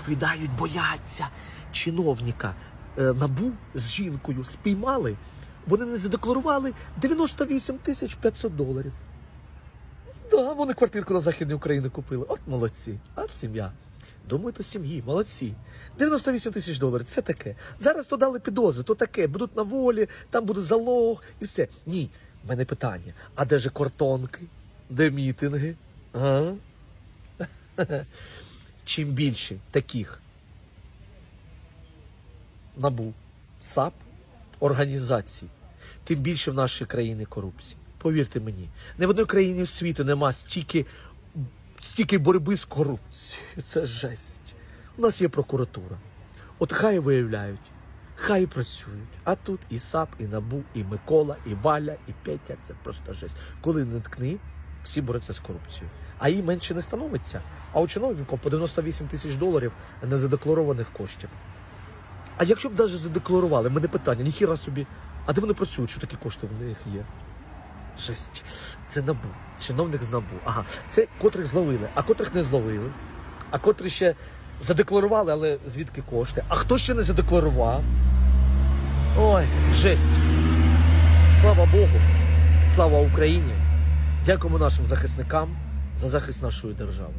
Відповідають, бояться чиновника е, набу з жінкою спіймали. Вони не задекларували 98 тисяч 500 доларів. Да, вони квартирку на Західній Україні купили. От молодці. От сім'я. Думаю, то сім'ї, молодці. 98 тисяч доларів, це таке. Зараз то дали підозри, то таке, будуть на волі, там буде залог і все. Ні, в мене питання: а де же кортонки? Де мітинги? А? Чим більше таких набу, САП, організацій, тим більше в нашій країні корупції. Повірте мені, не в одній країні світу нема стільки, стільки боротьби з корупцією. Це жесть. У нас є прокуратура. От хай виявляють, хай працюють. А тут і САП, і НАБУ, і Микола, і Валя, і Петя. Це просто жесть. Коли не ткни, всі борються з корупцією. А їй менше не становиться. А у чиновників по 98 тисяч доларів незадекларованих коштів. А якщо б навіть задекларували, мене питання, ніхіра собі, а де вони працюють, що такі кошти в них є? Жесть. Це набу. Чиновник з набу. Ага. Це котрих зловили, а котрих не зловили. А котрі ще задекларували, але звідки кошти? А хто ще не задекларував? Ой, жесть. Слава Богу, слава Україні. Дякуємо нашим захисникам за захист нашої держави.